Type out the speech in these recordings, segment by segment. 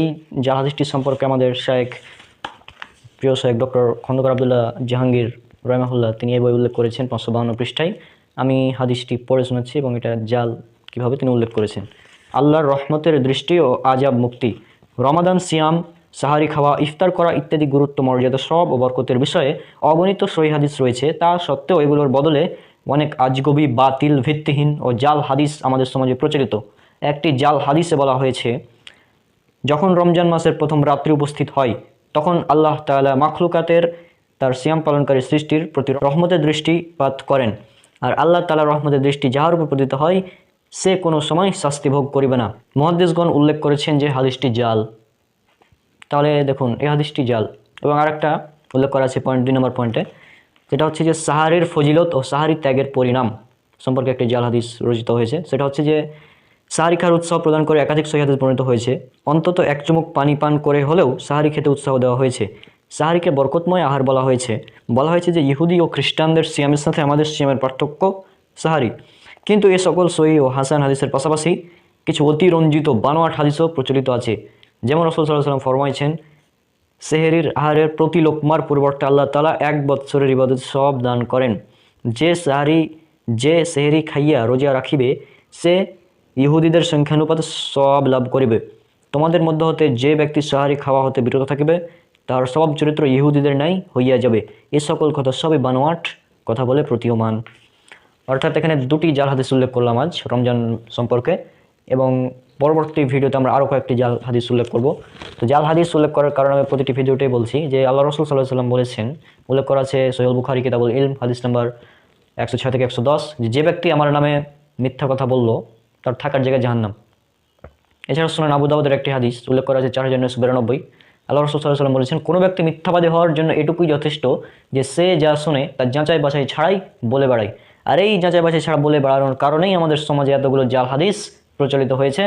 এই জাল হাদিসটি সম্পর্কে আমাদের শেখ প্রিয় শেখ ডক্টর খন্দকার আবদুল্লাহ জাহাঙ্গীর রহমাহুল্লাহ, তিনি এই বই উল্লেখ করেছেন পাঁচশো বাহান্ন পৃষ্ঠায়। আমি হাদিসটি পড়ে শোনাচ্ছি এবং এটা জাল কীভাবে তিনি উল্লেখ করেছেন। আল্লাহর রহমতের দৃষ্টি ও আজাব মুক্তি, রমাদান সিয়াম, সাহারি খাওয়া, ইফতার করা ইত্যাদি গুরুত্ব, মর্যাদা সব ও বরকতের বিষয়ে অগণিত সহি হাদিস রয়েছে। তা সত্ত্বেও এগুলোর বদলে অনেক আজগবি, বাতিল, ভিত্তিহীন ও জাল হাদিস আমাদের সমাজে প্রচলিত। একটি জাল হাদিসে বলা হয়েছে যখন রমজান মাসের প্রথম রাত্রি উপস্থিত হয়, তখন আল্লাহ তাআলা মাখলুকাতের তার সিয়াম পালনকারী সৃষ্টির প্রতি রহমতের দৃষ্টিপাত করেন। আর আল্লাহ তালা রহমতের দৃষ্টি যাহার উপর পতিত হয়, সে কোনো সময় শাস্তি ভোগ করিবে না। মহাদেশগণ উল্লেখ করেছেন যে হাদিসটি জাল। তাহলে দেখুন, এই হাদিসটি জাল। এবং আরেকটা উল্লেখ করা আছে পয়েন্ট দুই নম্বর পয়েন্টে যেটা হচ্ছে যে সাহারের ফজিলত ও সাহারি ত্যাগের পরিণাম সম্পর্কে একটি জাল হাদিস রচিত হয়েছে। সেটা হচ্ছে যে সাহারি খার উৎসাহ প্রদান করে একাধিক সহি হাদিস পরিণত হয়েছে। অন্তত এক চুমুক পানি পান করে হলেও সাহারি খেতে উৎসাহ দেওয়া হয়েছে। সাহারিকে বরকতময় আহার বলা হয়েছে। বলা হয়েছে যে, ইহুদি ও খ্রিস্টানদের সিয়ামের সাথে আমাদের সিয়ামের পার্থক্য সাহারি। কিন্তু এ সকল সহি ও হাসান হাদিসের পাশাপাশি কিছু অতিরঞ্জিত বানোয়াট হাদিসও প্রচলিত আছে। যেমন রসুল সাল্লাহ সাল্লাম ফরমাইছেন, সেহেরির আহারের প্রতি লোকমার পরিবর্তে আল্লাহ তালা এক বৎসরের ইবাদত সব দান করেন। যে সাহারি, যে সেহেরি খাইয়া রোজা রাখিবে, সে ইহুদিদের সংখ্যানুপাতে সব লাভ করিবে। তোমাদের মধ্য হতে যে ব্যক্তি সাহারি খাওয়া হতে বিরত থাকিবে, তার সব চরিত্র ইহুদিদের নাই হইয়া যাবে। এ সকল কথা সবই বানোয়াট কথা বলে প্রতীয়মান। অর্থাৎ এখানে দুটি জাল হাদিস উল্লেখ করলাম আজ রমজান সম্পর্কে, এবং পরবর্তী ভিডিওতে আমরা আরও কয়েকটি জাল হাদিস উল্লেখ করব। তো জাল হাদিস উল্লেখ করার কারণে আমি প্রতিটি ভিডিওটাই বলছি যে আল্লাহ রসুল সাল্লাহ সাল্লাম বলেছেন, উল্লেখ করা আছে সোহেল বুখারি কিতাবুল ইলম, হাদিস নাম্বার একশো ছয় থেকে একশো দশ যে ব্যক্তি আমার নামে মিথ্যা কথা বলল তার থাকার জায়গায় জাহান্নাম। এছাড়া শুনেন আবু দাউদের একটি হাদিস উল্লেখ করা আছে চার হাজার নয়শো বিরানব্বই আল্লাহ রসুল সাল্লাহ সাল্লাম বলেছেন, কোনো ব্যক্তি মিথ্যাবাদী হওয়ার জন্য এটুকুই যথেষ্ট যে সে যা শুনে তার যাচাই বাছাই ছাড়াই বলে বেড়ায়। আর এই যাচাই বাছাই ছাড়া বলে বেড়ানোর কারণেই আমাদের সমাজে এতগুলো জাল হাদিস প্রচলিত হয়েছে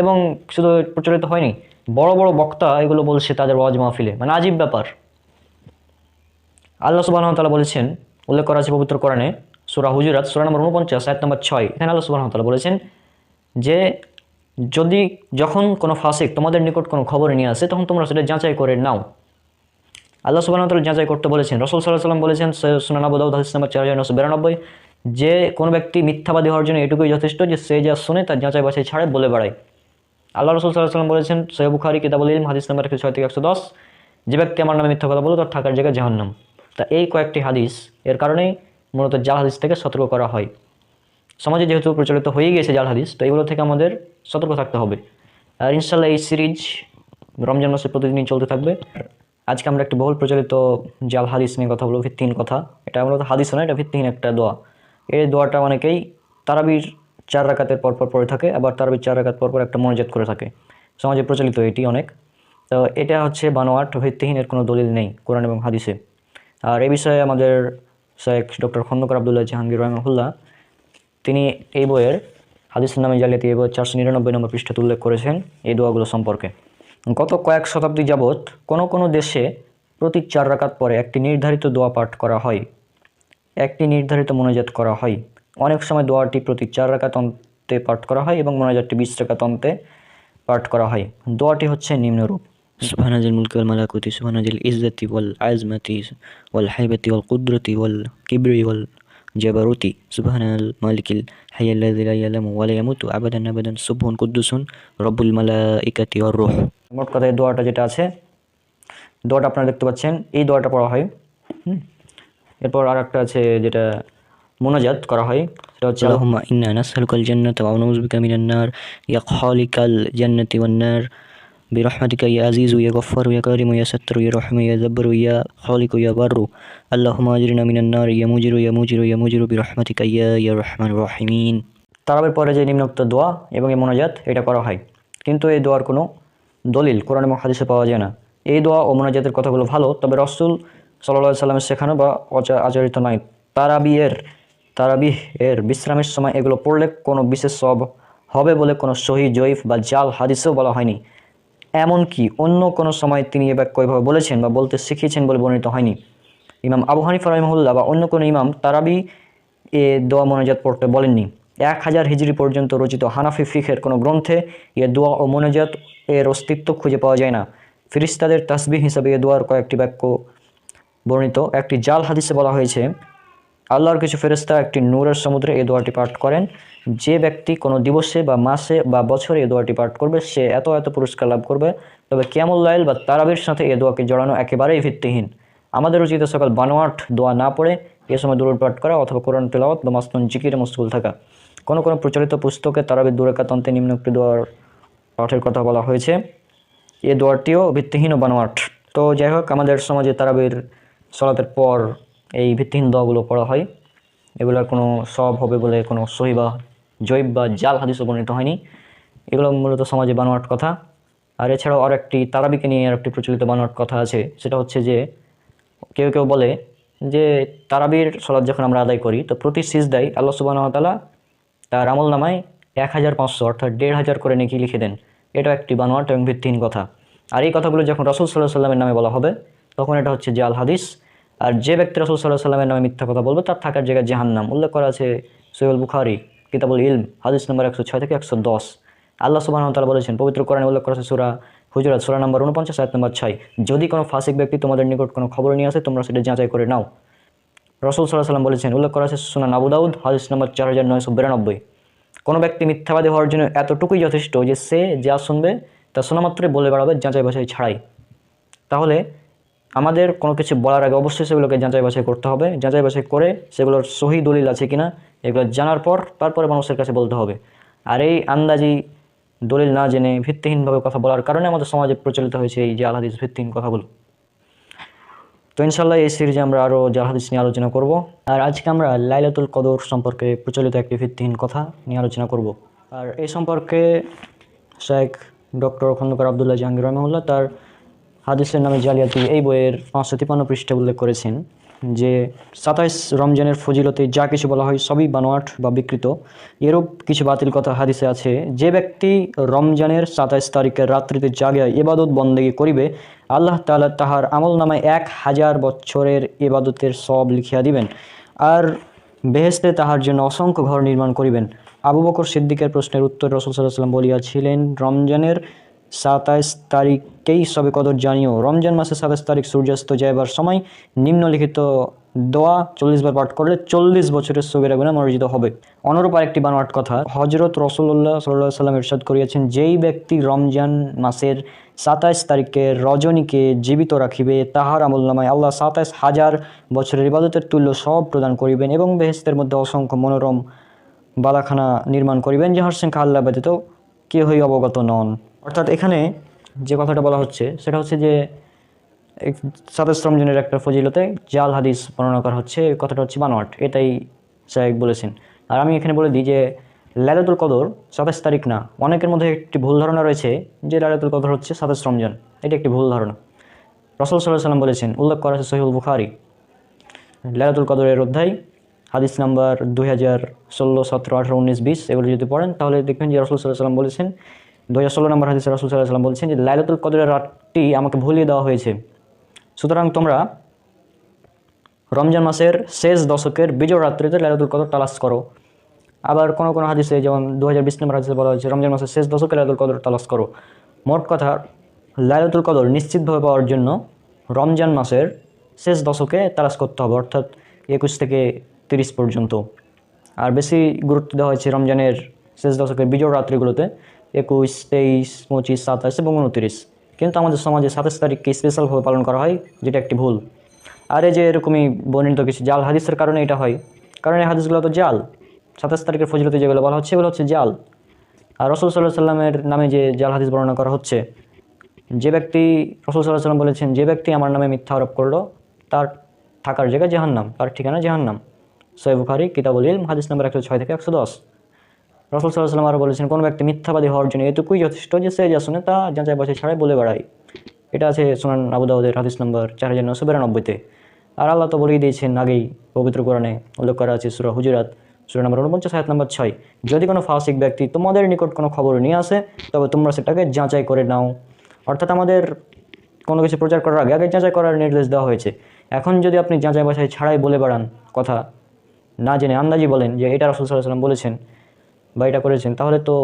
এবং শুধু প্রচলিত হয়নি, বড় বড় বক্তা এগুলো বলছে তাদের ওয়াজ মাহফিলে। মানে আজীব ব্যাপার। আল্লাহ সুবাহ তালা বলেছেন, উল্লেখ করা আছে পবিত্র কোরআনে, সুরা হুজুরাত, সুরা নম্বর উনপঞ্চাশ এক নম্বর ছয়। এখানে আল্লাহ সুবাহ তালা বলেছেন যে যদি যখন কোনো ফাসিক তোমাদের নিকট কোনো খবর নিয়ে আসে, তখন তোমরা সেটা যাচাই করে নাও। আল্লাহ সুবাহ তালা যাচাই করতে বলেছেন, রসুল সাল্লাহ সাল্লাম বলেছেন সুনানা বদাউদ হাদিস নাম্বার চার হাজার নশো বিরানব্বই, যে কোনো ব্যক্তি মিথ্যাবাদী হওয়ার জন্য এটুকুই যথেষ্ট যে সে যা শুনে তার যাচাই বাছাই ছাড়ে, বলে বেড়ায়। আল্লাহ রসুল সাল্লাহ সাল্লাম বলেছেন সৈয় বুখারি কিতাবুল ইলম হাদিস নাম্বার একশো ছয় থেকে একশো দশ, যে ব্যক্তি আমার নামে মিথ্যা কথা বলো তার থাকার জায়গায় জাহান্নাম। তা এই কয়েকটি হাদিস, এর কারণেই মূলত জাল হাদিস থেকে সতর্ক করা হয়। সমাজে যেহেতু প্রচলিত হয়ে গিয়েছে জাল হাদিস, তো এগুলো থেকে আমাদের সতর্ক থাকতে হবে। আর ইনশাল্লাহ এই সিরিজ রমজান মাসে প্রতিদিনই চলতে থাকবে। আজকে আমরা একটি বহুল প্রচলিত জাল হাদিস নিয়ে কথা বলব, ভিত্তিহীন কথা। এটা মূলত হাদিস নয়, এটা ভিত্তিহীন একটা দোয়া। এই দোয়াটা অনেকেই তারাবির চার রাকাতের পরপর পড়ে থাকে, আবার তারাবির চার রাকাত পরপর একটা মনোজাত করে থাকে। সমাজে প্রচলিত এটি অনেক। তো এটা হচ্ছে বানোয়াট ভিত্তিহীন এর কোনো দলিল নেই কোরআন এবং হাদিসে। আর এ বিষয়ে আমাদের শেখ ডক্টর খন্দকার আবদুল্লাহ জাহাঙ্গীর রহমুল্লাহ তিনি এই বইয়ের হাদিসের নামে জালিয়াতি এই বইয়ের চারশো নিরানব্বই নম্বর পৃষ্ঠাতে উল্লেখ করেছেন এই দোয়াগুলো সম্পর্কে গত কয়েক শতাব্দী যাবৎ কোনো কোনো দেশে প্রতি চার রাকাত পরে একটি নির্ধারিত দোয়া পাঠ করা হয় একটি নির্ধারিত মোনাজাত করা হয় অনেক সময় দোয়াটি প্রতি চার রাকাত অন্তে পাঠ করা হয় এবং মোনাজাতটি বিশ রাকাত অন্তে পাঠ করা হয় দোয়াটি হচ্ছে নিম্নরূপ سبحان ذي الملك والملكوت سبحان ذي العزة والعظمة والهيبة والقدرة والكبر والجبروت سبحان الملك الحي الذي لا يلام ولا يموت أبدا أبدا سبح قدوس رب الملائكة والروح মোট কথা এই দোয়াটা যেটা আছে দোয়াটা আপনারা দেখতে পাচ্ছেন এই দোয়াটা পড়া হয় হুম। এরপর আর একটা আছে যেটা মোনাজাত করা হয় সেটা হচ্ছে اللهم إنا نسألك الجنة ونعوذ بك من النار يا خالق الجنة والنار برحمتك يا عزيز يا غفار يا كريم يا ستر يا رحيم يا جبر يا خالق يا بر اللهم أجرنا من النار يا مجر يا مجر يا مجر برحمتك يا يا رحمن الرحيمين তারাবের পরে যে নিম্নোক্ত দোয়া এবং এই মোনাজাত এটা করা হয় কিন্তু এই দোয়ার কোনো দলিল কোরআন এবং হাদিসে পাওয়া যায় না এই দোয়া ও মোনাজাতের কথাগুলো ভালো তবে রসুল সাল্লাহ সাল্লামের শেখানো বা অচা- আচরিত নয় তারাবিয়ের তারাবিহ এর বিশ্রামের সময় এগুলো পড়লে কোনো বিশেষ সব হবে বলে কোনো সহি জয়ীফ বা জাল হাদিসেও বলা হয়নি এমনকি অন্য কোনো সময় তিনি এ বাক্য এভাবে বলেছেন বা বলতে শিখিয়েছেন বলে বর্ণিত হয়নি। ইমাম আবু হানিফা রহিমহুল্লাহ বা অন্য কোনো ইমাম তারাবি এ দোয়া মোনাজাত পড়তে বলেননি। এক হাজার হিজড়ি পর্যন্ত রচিত হানাফি ফিখের কোনো গ্রন্থে এ দোয়া ও মনোজাত এর অস্তিত্ব খুঁজে পাওয়া যায় না। ফিরিস্তাদের তাসবি হিসাবে এ দোয়ার কয়েকটি বাক্য বর্ণিত। একটি জাল হাদিসে বলা হয়েছে আল্লাহর কিছু ফেরেস্তা একটি নূরের সমুদ্রে এই দোয়াটি পাঠ করেন। যে ব্যক্তি কোনো দিবসে বা মাসে বা বছরে এই দোয়াটি পাঠ করবে, সে এত এত পুরস্কার লাভ করবে। তবে কিয়ামুল্লাইল বা তারাবির সাথে এই দোয়াকে জড়ানো একেবারেই ভিত্তিহীন। আমাদের উচিত সকল বানোয়াট দোয়া না পড়ে এ সময় দূর পাঠ করা অথবা কোরআন তেলাওয়াত বা মাস্তন জিকিরে মশগুল থাকা। কোনো কোনো প্রচলিত পুস্তকে তারাবির নিম্ন একটি দোয়ার পাঠের কথা বলা হয়েছে। এ দোয়ারটিও ভিত্তিহীন ও বানোয়াট। তো যাই হোক, আমাদের সমাজে তারাবির সলাতের পর এই ভিত্তিহীন দোয়াগুলো পড়া হয়। এগুলোর কোনো সব হবে বলে কোনো সহি বা জৈব বা জাল হাদিসও বর্ণিত হয়নি। এগুলো মূলত সমাজে বানোয়াট কথা। আর এছাড়াও আর একটি তারাবিকে নিয়ে আর একটি প্রচলিত বানোয়াট কথা আছে। সেটা হচ্ছে যে, কেউ কেউ বলে যে, তারাবির সলাদ যখন আমরা আদায় করি, তো প্রতি সিজদাই আল্লাহ সুবাহ তালা তার আমল নামায় এক হাজার পাঁচশো, অর্থাৎ দেড় হাজার করে নাকি লিখে দেন। এটা একটি বানোয়াট এবং ভিত্তিহীন কথা। আর এই কথাগুলো যখন রসুল সাল্লাহ সাল্লামের নামে বলা হবে, তখন এটা হচ্ছে জাল হাদিস। আর যে ব্যক্তি রসুল সাল্লাহ সাল্লামের নামে মিথ্যা কথা বলবে, তার থাকার জায়গায় জাহান্নাম। উল্লেখ করা আছে সৈয়দ বুখারি, কিতাবুল ইলম, হাদিস নম্বর একশো ছয় থেকে একশো দশ। আল্লাহ সুবাহ তালা বলেছেন, পবিত্র কোরআনে উল্লেখ করা আছে সুরা হুজরাত, সুরা নম্বর উনপঞ্চাশ সাত নম্বর ছয়। যদি কোনো ফাসিক ব্যক্তি তোমাদের নিকট কোনো খবর নিয়ে আসে, তোমরা সেটা যাচাই করে নাও। রসুল সাল্লাহ সাল্লাম বলেছেন, উল্লেখ করা আছে সুনান আবু দাউদ, হাদিস নম্বর চার হাজার নয়শো বিরানব্বই। কোনো ব্যক্তি মিথ্যাবাদী হওয়ার জন্য এতটুকুই যথেষ্ট যে সে যা শুনবে, তা শোনা মাত্রই বলে বেড়াবে যাচাই বাছাই ছাড়াই। তাহলে আমাদের কোনো কিছু বলার আগে অবশ্যই সেগুলোকে যাচাই বাছাই করতে হবে। যাচাই বাছাই করে সেগুলোর সহি দলিল আছে কিনা, এগুলো জানার পর তারপরে মানুষের কাছে বলতে হবে। আর এই আন্দাজি দলিল না জেনে ভিত্তিহীনভাবে কথা বলার কারণে আমাদের সমাজে প্রচলিত হয়েছে এই যে আলহাদিস ভিত্তিহীন কথাগুলো। তো ইনশাল্লাহ এই সিরিজে আমরা আরও জাহাদিস নিয়ে আলোচনা করব। আর আজকে আমরা লাইলাতুল কদর সম্পর্কে প্রচলিত একটি ভিত্তিহীন কথা নিয়ে আলোচনা করব। আর এই সম্পর্কে শেখ ডক্টর খন্দকার আবদুল্লাহ জাহাঙ্গীর রহমুল্লাহ তার হাদিসের নামে জালিয়াতি এই বইয়ের পাঁচশো তিপ্পান্ন পৃষ্ঠে উল্লেখ করেছেন যে সাতাইশ রমজানের ফজিলতে যা কিছু বলা হয় সবই বানোয়াট বা বিকৃত। এরূপ কিছু বাতিল কথা হাদিসে আছে, যে ব্যক্তি রমজানের সাতাইশ তারিখের রাত্রিতে জাগিয়া ইবাদত বন্দেগী করিবে, আল্লাহ তাআলা তাহার আমল নামায় এক হাজার বছরের ইবাদতের সব লিখিয়া দিবেন আর বেহেস্তে তাহার জন্য অসংখ্য ঘর নির্মাণ করিবেন। আবু বকর সিদ্দিকের প্রশ্নের উত্তর রসুল সাল্লাহ সাল্লাম বলিয়াছিলেন, রমজানের সাতাইশ তারিখেই সবে কদর জানিও। রমজান মাসে সাতাইশ তারিখ সূর্যাস্ত যাইবার সময় নিম্নলিখিত দোয়া চল্লিশ বার পাঠ করলে চল্লিশ বছরের সবেরা গুণা মর্জিত হবে। অনুরূপ আরেকটি বানোয়াট কথা হজরত রসুল্লাহ সাল্লাহ সাল্লাম ইরশাদ করিয়াছেন, যেই ব্যক্তি রমজান মাসের সাতাইশ তারিখে রজনীকে জীবিত রাখিবে, তাহার আমল নামায় আল্লাহ সাতাইশ হাজার বছরের ইবাদতের তুল্য সব প্রদান করিবেন এবং বেহেস্তের মধ্যে অসংখ্য মনোরম বালাখানা নির্মাণ করিবেন, যাহার সংখ্যা আল্লাহ ব্যতীত কেহই অবগত নন। অর্থাৎ এখানে যে কথাটা বলা হচ্ছে, সেটা হচ্ছে যে সাতাশ রমজানের একটা ফজিলতে জাল হাদিস বর্ণনা করা হচ্ছে কথাটা হচ্ছে বানোয়াট, এটাই সাহেব বলেছেন। আর আমি এখানে বলে দিই যে, লাইলাতুল কদর সাতাশ তারিখ না, অনেকের মধ্যে একটি ভুল ধারণা রয়েছে যে লাইলাতুল কদর হচ্ছে সাতাশ রমজান এটা একটি ভুল ধারণা। রসল সাল্লাহ সাল্লাম বলেছেন, উল্লেখ করা আছে সহিউল বুখারি, লাইলাতুল কদরের অধ্যায় হাদিস নাম্বার দুই হাজার ষোলো, সতেরো, আঠারো, উনিশ, বিশ, এগুলো যদি পড়েন, তাহলে দেখবেন যে রসুল সাল্লাহ সাল্লাম বলেছেন দু হাজার ষোলো নম্বর হাদিসে রসুল সাল্লাহ সাল্লাম বলছেন যে, লাইলাতুল কদরের রাতটি আমাকে ভুলিয়ে দেওয়া হয়েছে। সুতরাং তোমরা রমজান মাসের শেষ দশকের বিজয় রাত্রিতে লাইলাতুল কদর তালাশ করো। আবার কোনো কোনো হাদিসে, যেমন দু হাজার বিশ নম্বর হাদিসে বলা হয়েছে, রমজান মাসের শেষ দশকে লাইলাতুল কদর তালাশ করো। মোট কথা, লাইলাতুল কদর নিশ্চিতভাবে পাওয়ার জন্য রমজান মাসের শেষ দশকে তালাশ করতে হবে, অর্থাৎ একুশ থেকে তিরিশ পর্যন্ত। আর বেশি গুরুত্ব দেওয়া হয়েছে রমজানের শেষ দশকের বিজয় রাত্রিগুলোতে, একুশ, তেইশ, পঁচিশ, সাতাশ এবং উনত্রিশ। কিন্তু আমাদের সমাজে সাতাশ তারিখকে স্পেশালভাবে পালন করা হয়, যেটা একটি ভুল। আর এই যে এরকমই বর্ণিত কিছু জাল হাদিসের কারণে এটা হয়। কারণ এই হাদিসগুলো তো জাল। সাতাশ তারিখের ফজিলতে যেগুলো বলা হচ্ছে, এগুলো হচ্ছে জাল। আর রসুল সাল্লাহ সাল্লামের নামে যে জাল হাদিস বর্ণনা করা হচ্ছে, যে ব্যক্তি, রসুল সাল্লাহ সাল্লাম বলেছেন, যে ব্যক্তি আমার নামে মিথ্যা আরোপ করল, তার থাকার জায়গা জাহান্নাম, তার ঠিকানা জাহান্নাম। সৈয় বুখারি, কিতাবুল ইলম, হাদিস নম্বর একশো ছয় থেকে একশো দশ। রসুল সাল্লাম আরও বলেছেন, কোনো ব্যক্তি মিথ্যাবাদী হওয়ার জন্য এটুকুই যথেষ্ট যে সে যা শুনে তা যাচাই বাছাই ছাড়াই বলে বেড়ায়। এটা আছে সোনান আবু দাউদের হাদিস নম্বর চার হাজার নশো বিরানব্বইতে আর আল্লাহ তো বলেই দিয়েছেন আগেই, পবিত্র কোরআনে উল্লেখ করা আছে সুরা হুজুরাত, সুরা নম্বর উনপঞ্চাশ হায়াত নম্বর ছয়। যদি কোনো ফাসিক ব্যক্তি তোমাদের নিকট কোনো খবর নিয়ে আসে, তবে তোমরা সেটাকে যাচাই করে নাও। অর্থাৎ আমাদের কোনো কিছু প্রচার করার আগে আগে যাচাই করার নির্দেশ দেওয়া হয়েছে। এখন যদি আপনি যাচাই বাছাই ছাড়াই বলে বেড়ান কথা না জেনে আন্দাজি বলেন যে এটা রসুল সাল্লাহ সাল্লাম বলেছেন বা এটা করেছেন, তাহলে তো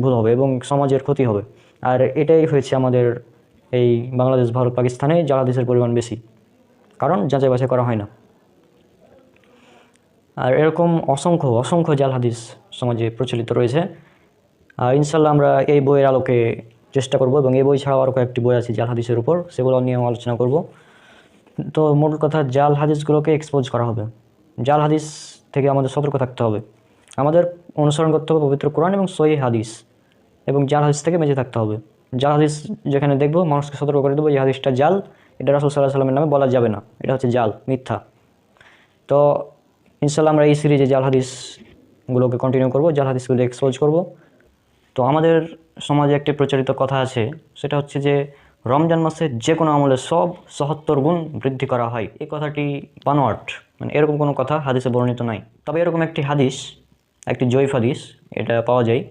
ভুল হবে এবং সমাজের ক্ষতি হবে। আর এটাই হয়েছে আমাদের এই বাংলাদেশ, ভারত, পাকিস্তানে জাল হাদিসের পরিমাণ বেশি। কারণ যাচাই বাছাই করা হয় না। আর এরকম অসংখ্য অসংখ্য জাল হাদিস সমাজে প্রচলিত রয়েছে। আর ইনশাল্লাহ আমরা এই বইয়ের আলোকে চেষ্টা করব এবং এই বই ছাড়াও আরও কয়েকটি বই আছে জাল হাদিসের উপর। সেগুলো নিয়েও আলোচনা করব। তো মোট কথা জাল হাদিসগুলোকে এক্সপোজ করা হবে। জাল হাদিস থেকে আমাদের সতর্ক থাকতে হবে। আমাদের অনুসরণ করতে হবে পবিত্র কোরআন এবং সহি হাদিস এবং জাল হাদিস থেকে বেঁচে থাকতে হবে। জাল হাদিস যেখানে দেখব, মানুষকে সতর্ক করে দেবো এই হাদিসটা জাল, এটা রাসুল সাল্লাহ সাল্লামের নামে বলা যাবে না। এটা হচ্ছে জাল, মিথ্যা। তো ইনশাল্লাহ আমরা এই সিরিজে জাল হাদিসগুলোকে কন্টিনিউ করব, জাল হাদিসগুলো এক্সপোজ করব। তো আমাদের সমাজে একটি প্রচারিত কথা আছে, সেটা হচ্ছে যে রমজান মাসে যে কোনো আমলে সব সহত্তর গুণ বৃদ্ধি করা হয়। এই কথাটি বানোয়াট। মানে এরকম কোনো কথা হাদিসে বর্ণিত নাই। তবে এরকম একটি হাদিস, একটি জৈফ হাদিস, এটা পাওয়া যায়।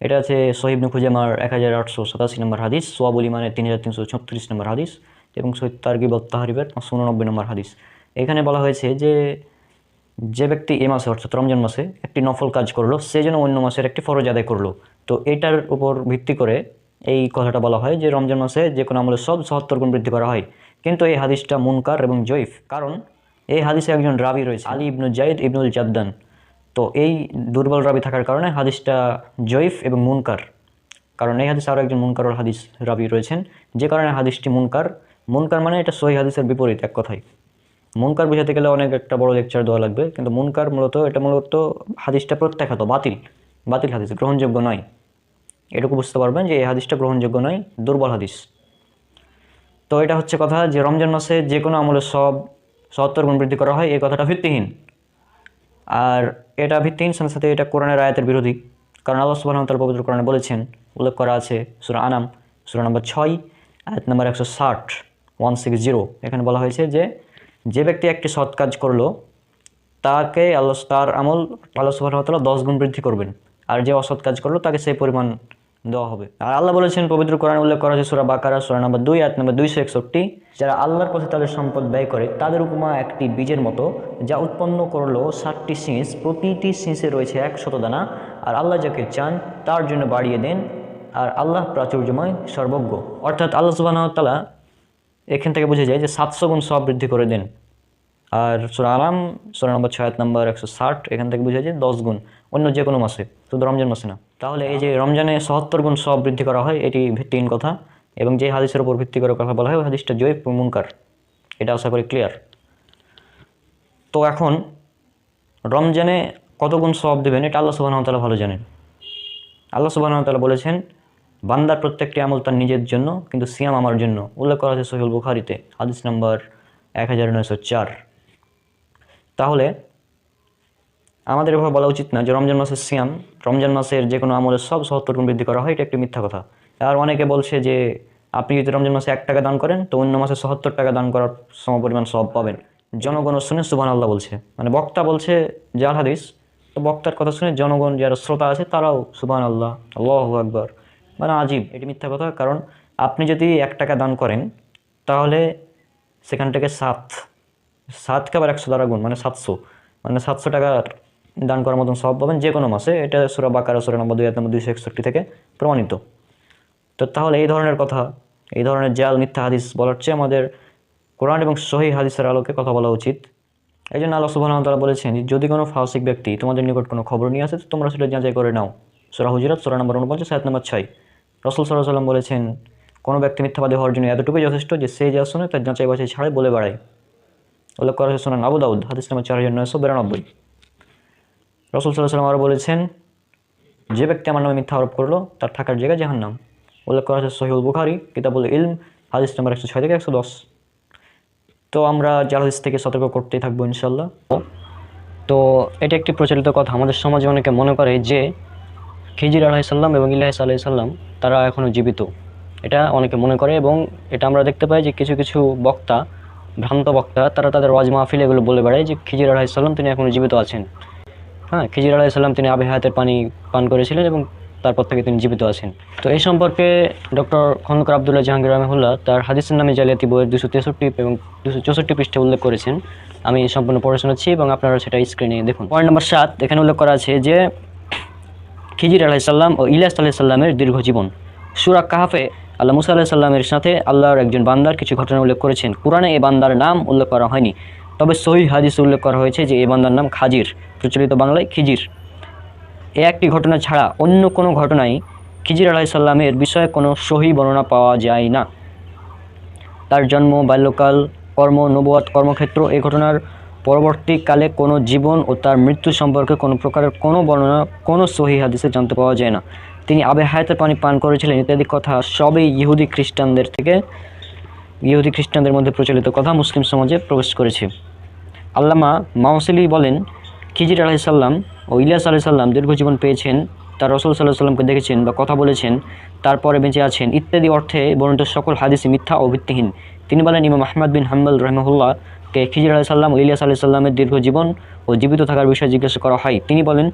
এটা আছে সহিবনু খুজামার এক হাজার আটশো সাতাশি নম্বর হাদিস, সোয়াবুল ইমানের তিন হাজার তিনশো ছত্রিশ নম্বর হাদিস এবং সৈয়দ তার্গিব তাহারিবের পাঁচশো উননব্বই নম্বর হাদিস। এখানে বলা হয়েছে যে যে ব্যক্তি এ মাসে, অর্থাৎ রমজান মাসে একটি নফল কাজ করল, সে যেন অন্য মাসের একটি ফরজ আদায় করল। তো এটার উপর ভিত্তি করে এই কথাটা বলা হয় যে, রমজান মাসে যে কোনো আমলে সব সহত্তর গুণ বৃদ্ধি করা হয়। কিন্তু এই হাদিসটা মুনকার এবং জৈফ কারণ এই হাদিসে একজন রাবি রয়েছে, আলী ইবনু জাইদ ইবনুল জাদ্দান। তো এই দুর্বল রাবি থাকার কারণে হাদিসটা জয়ীফ এবং মুনকার। কারণ এই হাদিসে আরও একজন মুনকারুল হাদিস রাবি রয়েছেন। যে কারণে হাদিসটি মুনকার মুনকার মানে এটা সহি হাদিসের বিপরীত, এক কথায়। মুনকার বুঝাতে গেলে অনেক একটা বড় লেকচার দেওয়া লাগবে, কিন্তু মুনকার মূলত, এটা মূলত হাদিসটা প্রত্যাখ্যাত, বাতিল বাতিল হাদিস, গ্রহণযোগ্য নয়। এটুকু বুঝতে পারবেন যে এই হাদিসটা গ্রহণযোগ্য নয়, দুর্বল হাদিস। তো এটা হচ্ছে কথা যে রমজান মাসে যে কোনো আমলের সব সত্তর গুণ বৃদ্ধি করা হয়, এই কথাটা ভিত্তিহীন। আর এটা ভিত্তিহীন সাথে সাথে এটা কোরআনের আয়াতের বিরোধী। কারণ আল্লাহ সুবাহ তার পবিত্র কোরআনে বলেছেন, উল্লেখ করা আছে সুরা আনাম, সুরা নম্বর ছয়, আয়াত নম্বর একশো ষাট ওয়ান সিক্স জিরো এখানে বলা হয়েছে যে যে ব্যক্তি একটি সৎ কাজ করল, তাকে আল্লাহ, তার আমল আল্লাহ সুবাহ তালা দশ গুণ বৃদ্ধি করবেন। আর যে অসৎ কাজ করল, তাকে সেই পরিমাণ দেওয়া হবে। আর আল্লাহ বলেছেন, পবিত্র কোরআন উল্লেখ করা হয়েছে সুরা বাকারা, সুরা নম্বর দুই আট নম্বর দুইশো একষট্টি। যারা আল্লাহর পথে তাদের সম্পদ ব্যয় করে, তাদের উপমা একটি বীজের মতো যা উৎপন্ন করল ষাটটি শীষ প্রতিটি শীষে রয়েছে এক শত দানা। আর আল্লাহ যাকে চান, তার জন্য বাড়িয়ে দেন। আর আল্লাহ প্রাচুর্যময়, সর্বজ্ঞ। অর্থাৎ আল্লাহ সুবাহ তালা এখান থেকে বোঝা যায় যে সাতশো গুণ সব বৃদ্ধি করে দেন। আর সুরা আলাম সুরা নম্বর ছয় নম্বর একশো ষাট, এখান থেকে বোঝা যায় দশ গুণ, অন্য যে কোনো মাসে, শুধু রমজান মাসে না। তাহলে এই যে রমজানে সহত্তর গুণ সব বৃদ্ধি করা হয়, এটি ভিত্তিহীন কথা এবং যে হাদিসের উপর ভিত্তি করে কথা বলা হয়, ওই হাদিসটা জয় মুনকার। এটা আশা করি ক্লিয়ার তো এখন রমজানে কত গুণ সব দেবেন, এটা আল্লাহ সুবাহ তালা ভালো জানেন। আল্লাহ সুবাহ তালা বলেছেন, বান্দার প্রত্যেকটি আমল তার নিজের জন্য, কিন্তু সিয়াম আমার জন্য। উল্লেখ করা আছে সহিউল বুখারিতে, হাদিস নাম্বার এক হাজার নয়শো চার। তাহলে আমাদের এভাবে বলা উচিত না যে রমজান মাসের সিয়াম, রমজান মাসের যে কোনো আমলের সব সহত্তর গুণ বৃদ্ধি করা হয়, এটা একটি মিথ্যা কথা। আর অনেকে বলছে যে, আপনি যদি রমজান মাসে এক টাকা দান করেন, তো অন্য মাসে সত্তর টাকা দান করার সম পরিমাণ সব পাবেন। জনগণ শুনে সুবান আল্লাহ বলছে। মানে বক্তা বলছে জাল হাদিস, তো বক্তার কথা শুনে জনগণ যারা শ্রোতা আছে, তারাও সুবান আল্লাহ আল্লাহ আকবর। মানে আজীব, এটি মিথ্যা কথা। কারণ আপনি যদি এক টাকা দান করেন, তাহলে সেখান থেকে সাত সাতকে আবার একশো দ্বারা গুণ মানে সাতশো। মানে সাতশো টাকা দান করার মতন সব পাবেন যে কোনো মাসে। এটা সুরা বাকারা, সুরা নম্বর দুই হাজার নম্বর দুইশো একষট্টি থেকে প্রমাণিত। তো তাহলে এই ধরনের কথা, এই ধরনের জাল, মিথ্যা হাদিস বলার চেয়ে আমাদের কোরআন এবং সহি হাদিসের আলোকে কথা বলা উচিত। এই জন্য আল্লাহ সুবাহ তালা বলেছেন যদি কোনো ফাউসিক ব্যক্তি তোমাদের নিকট কোনো খবর নিয়ে আসে, তো তোমরা সেটা যাচাই করে নাও। সুরা হুজরাত, সুরা নম্বর উনপঞ্চাশ সাত নম্বর ছয়। রসুল সাল্লাহ সাল্লাম বলেছেন, কোনো ব্যক্তি মিথ্যাবাদী হওয়ার জন্য এতটুকুই যথেষ্ট যে সে যা শুনে তার যাচাই বাছাই ছাড়াই বলে বেড়ায়। উল্লেখ করা হয়েছে শোনান আবু দাউদ, হাদিস নম্বর চার হাজার নয়শো বিরানব্বই। রসুল সাল্লাহ সাল্লাম আরও বলেছেন, যে ব্যক্তি আমার নামে মিথ্যা আরোপ করল, তার থাকার জায়গা জাহান্নাম। উল্লেখ করা হয়েছে সহিউল বুখারি, কিতাবুল ইলম, হাদিস নম্বর একশো ছয় থেকে একশো দশ। তো আমরা জাল হাদিস থেকে সতর্ক করতেই থাকব ইনশাল্লাহ তো এটা একটি প্রচলিত কথা, আমাদের সমাজে অনেকে মনে করে যে খিজির আলাইসাল্লাম এবং ইলাহিস আলাইসাল্লাম তারা এখনও জীবিত। এটা অনেকে মনে করে এবং এটা আমরা দেখতে পাই যে কিছু কিছু বক্তা ভ্রান্ত বক্তা, তারা তাদের ওয়াজ মাহফিল এগুলো বলে বেড়ায় যে, খিজির আলাইসাল্লাম তিনি এখনও জীবিত আছেন। হ্যাঁ খিজির আলাইসাল্লাম তিনি আবে হায়াতের পানি পান করেছিলেন এবং তারপর থেকে তিনি জীবিত আছেন। তো এই সম্পর্কে ডক্টর খন্দকার আবদুল্লাহ জাহাঙ্গীর রহমুল্লাহ তার হাদিসের নামে জালিয়াতি বইয়ের দুশো তেষট্টি এবং দুশো চৌষট্টি পৃষ্ঠে উল্লেখ করেছেন। আমি সম্পূর্ণ পড়ে শোনাচ্ছি এবং আপনারা সেটা স্ক্রিনে দেখুন। পয়েন্ট নম্বর সাত, এখানে উল্লেখ করা আছে যে, খিজির আলাইসাল্লাম ও ইলিয়াস আলাইসাল্লামের দীর্ঘ জীবন। সুরা কাহাফে আল্লাহ মুসা আলাহিসাল্লামের সাথে আল্লাহর একজন বান্দার কিছু ঘটনা উল্লেখ করেছেন। কোরআনে এই বান্দার নাম উল্লেখ করা হয়নি। তবে সহি হাদিসে উল্লেখ করা হয়েছে যে এই বান্দার নাম খাজির, প্রচলিত বাংলায় খিজির। এ একটি ঘটনা ছাড়া অন্য কোনো ঘটনায় খিজির আলাহিসাল্লামের বিষয়ে কোনো সহি বর্ণনা পাওয়া যায় না। তার জন্ম, বাল্যকাল, কর্ম, নবুয়াত, কর্মক্ষেত্র এই ঘটনার পরবর্তীকালে কোনো জীবন ও তার মৃত্যু সম্পর্কে কোনো প্রকারের কোনো বর্ণনা, কোনো সহি হাদিসে জানতে পাওয়া যায় না। তিনি আবে হায়াতের পানি পান করেছিলেন, ইত্যাদি কথা সবই ইহুদি খ্রিস্টানদের থেকে, ইহুদি খ্রিস্টানদের মধ্যে প্রচলিত কথা মুসলিম সমাজে প্রবেশ করেছে। আল্লামা মাউসেলি বলেন, খিজির আলাইসাল্লাম ও ইলিয়াস আলাইসাল্লাম দীর্ঘ জীবন পেয়েছেন, তার রসুল সাল্লাহ সাল্লামকে দেখেছেন বা কথা বলেছেন, তারপরে বেঁচে আছেন, ইত্যাদি অর্থে বর্ণিত সকল হাদিসই মিথ্যা ও ভিত্তিহীন। তিনি বলেন, ইমাম আহমদ বিন হাম্বল রহমহুল্লাহকে খিজির আলাইসাল্লাম ইলিয়াস আলাইসাল্লামের দীর্ঘ জীবন ও জীবিত থাকার বিষয়ে জিজ্ঞাসা করা হয়। তিনি বলেন,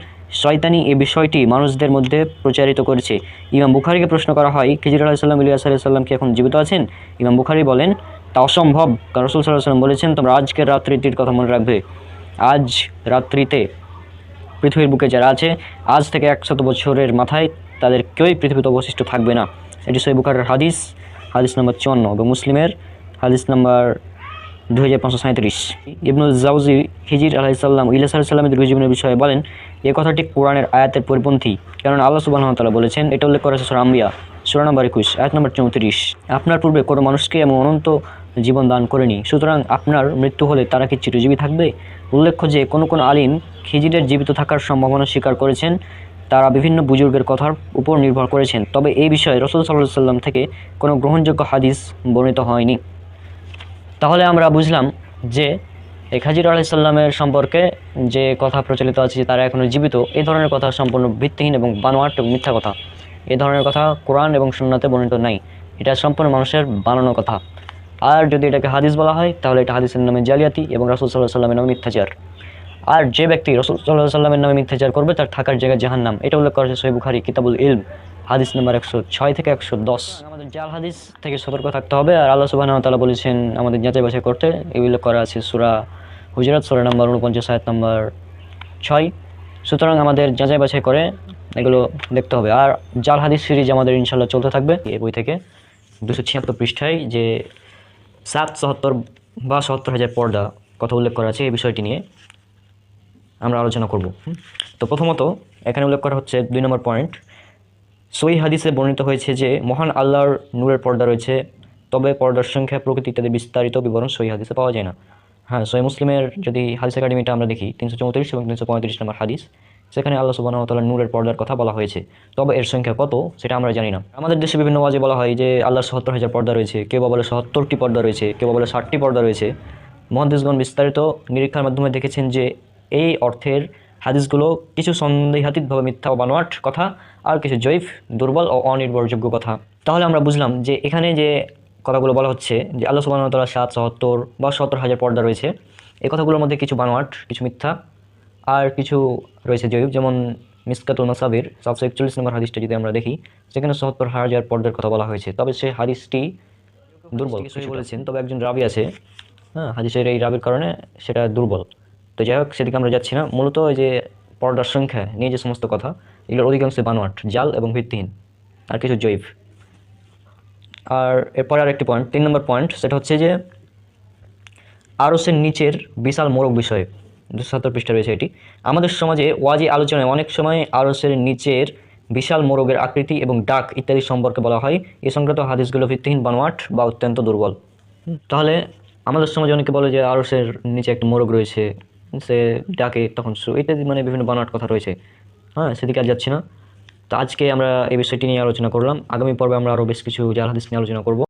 শয়তানি এই বিষয়টি মানুষদের মধ্যে প্রচারিত করেছে। ইমাম বুখারিকে প্রশ্ন করা হয়, খিজির আলাইসাল্লাম ইলিয়াস আলাইসাল্লাম কি এখন জীবিত আছেন? ইমাম বুখারি বলেন, তা অসম্ভব। কারণ রসুল সাল্লাহ সাল্লাম বলেছেন, তোমরা আজকের রাত্রিটির কথা মনে রাখবে। আজ রাত্রিতে পৃথিবীর বুকে যারা আছে, আজ থেকে একশত বছরের মাথায় তাদের কেউই পৃথিবীতে অবশিষ্ট থাকবে না। এটি সই বুখারের হাদিস হাদিস নম্বর চুয়ান্ন। এবং মুসলিমের হাদিস নম্বর দু হাজার পাঁচশো সাঁত্রিশ ইবনুল জাউজি হিজির আলাহিসাল্লাম ইলিয়াস আলাহিসাল্লামের বিষয়ে বলেন, এ কথাটি কোরআনের আয়াতের পরিপন্থী। কারণ আল্লাহ সুবাহ তালা বলেছেন, এটা উল্লেখ করেছে সুরা আম্বিয়া, সুরা নম্বর একুশ, আয়াত নম্বর চৌত্রিশ। আপনার পূর্বে কোনো মানুষকে এমন অনন্ত জীবন দান করেনি, সুতরাং আপনার মৃত্যু হলে তারা কি চিরজীবী থাকবে? উল্লেখ্য যে কোনো কোনো আলিম খিজিরের জীবিত থাকার সম্ভাবনা স্বীকার করেছেন, তারা বিভিন্ন বুজুর্গের কথার উপর নির্ভর করেছেন। তবে এই বিষয়ে রসুল সাল্লাহ সাল্লাম থেকে কোনো গ্রহণযোগ্য হাদিস বর্ণিত হয়নি। তাহলে আমরা বুঝলাম যে এই খাজির আলাইসাল্লামের সম্পর্কে যে কথা প্রচলিত আছে যে তারা এখনও জীবিত, এই ধরনের কথা সম্পূর্ণ ভিত্তিহীন এবং বানোয়াট এবং মিথ্যা কথা। এই ধরনের কথা কোরআন এবং সুন্নাতে বর্ণিত নাই। এটা সম্পূর্ণ মানুষের বানানো কথা। আর যদি এটাকে হাদিস বলা হয়, তাহলে এটা হাদিসের নামে জালিয়াতি এবং রসুল সাল্লাহ সাল্লামের নামে মিথ্যাচার। আর যে ব্যক্তি রসুল সাল্লাহ সাল্লামের নামে মিথ্যাচার করবে, তার থাকার জায়গায় জাহান নাম এটা উল্লেখ করেছে সহি বুখারি কিতাবুল ইলম, হাদিস নাম্বার একশো ছয় থেকে একশো দশ। জাল হাদিস থেকে সতর্ক থাকতে হবে। আর আল্লাহ সুবাহ তালা বলেছেন, আমাদের যাচাই বাছাই করতে। এগুলো করা আছে সুরা হুজরাত, সুরা নাম্বার উনপঞ্চাশ, আয়াত নাম্বার ছয়। সুতরাং আমাদের যাচাই বাছাই করে এগুলো দেখতে হবে। আর জাল হাদিস সিরিজ আমাদের ইনশাল্লাহ চলতে থাকবে। এই বই থেকে দুশো ছিয়াত্তর পৃষ্ঠায় যে সাত চুয়াত্তর বা সত্তর হাজার পর্দা কথা উল্লেখ করা আছে এই বিষয়টি নিয়ে আমরা আলোচনা করব। তো প্রথমত এখানে উল্লেখ করা হচ্ছে দুই নম্বর পয়েন্ট। সই হাদিসে বর্ণিত হয়েছে যে, মহান আল্লাহর নূরের পর্দা রয়েছে, তবে পর্দার সংখ্যা প্রকৃতি ইত্যাদি বিস্তারিত বিবরণ সই হাদিসে পাওয়া যায় না। হ্যাঁ সই মুসলিমের যদি হাদিস একাডেমিটা আমরা দেখি, তিনশো চৌত্রিশ এবং তিনশো পঁয়ত্রিশ নম্বর হাদিস, সেখানে আল্লাহ সুবাহ তাল্লাহ নূরের পর্দার কথা বলা হয়েছে। তবে এর সংখ্যা কত, সেটা আমরা জানি না। আমাদের দেশে বিভিন্ন ওয়াজে বলা হয় যে, আল্লাহর সত্তর হাজার পর্দা রয়েছে, কেউ বলে সত্তরটি পর্দা রয়েছে, কেউ বলে ষাটটি পর্দা রয়েছে। মহাদেশগণ বিস্তারিত নিরীক্ষার মাধ্যমে দেখেছেন যে, এই অর্থের হাদিসগুলো কিছু সন্দেহাতীতভাবে মিথ্যা ও বানোয়াট কথা আর কিছু জৈব দুর্বল ও অনির্ভরযোগ্য কথা। তাহলে আমরা বুঝলাম যে এখানে যে কথাগুলো বলা হচ্ছে যে আল্লাহ সুবাহ তাল্লাহ সাত সত্তর বা সত্তর হাজার পর্দা রয়েছে এই কথাগুলোর মধ্যে কিছু বানোয়াট কিছু মিথ্যা আর কিছু রয়েছে জৈব যেমন মিসকাতুল মাসাবির সাতশো একচল্লিশ নম্বর হাদিসটা যদি আমরা দেখি সেখানে সত্তর হাজার পর্দার কথা বলা হয়েছে। তবে সে হাদিসটি দুর্বল বলেছেন তবে একজন রাবি আছে হ্যাঁ হাদিসের এই রাবির কারণে সেটা দুর্বল। তো যাই হোক, সেদিকে আমরা যাচ্ছি না। মূলত যে পর্দার সংখ্যা নিয়ে যে সমস্ত কথা, এগুলোর অধিকাংশই বানোয়াট জাল এবং ভিত্তিহীন, আর কিছু জৈব। আর এরপরে আর একটি পয়েন্ট তিন নম্বর পয়েন্ট সেটা হচ্ছে যে আরসের নিচের বিশাল মোরগ বিষয়ে দুশো সত্তর পৃষ্ঠা রয়েছে এটি। আমাদের সমাজে ওয়াজি আলোচনায় অনেক সময় আরসের নিচের বিশাল মোরগের আকৃতি এবং ডাক ইত্যাদি সম্পর্কে বলা হয়। এ সংক্রান্ত হাদিসগুলো ভিত্তিহীন বানোয়াট বা অত্যন্ত দুর্বল। তাহলে আমাদের সমাজে অনেকে বলে যে আরসের নিচে একটা মোরগ রয়েছে সে ডাকে তখন সু। ইত্যাদি মানে বিভিন্ন বানাট কথা রয়েছে। হ্যাঁ সেদিকে আর যাচ্ছি না। তো আজকে আমরা এই বিষয়টি নিয়ে আলোচনা করলাম। আগামী পর্বে আমরা আরও বেশ কিছু জাল হাদিস নিয়ে আলোচনা করব।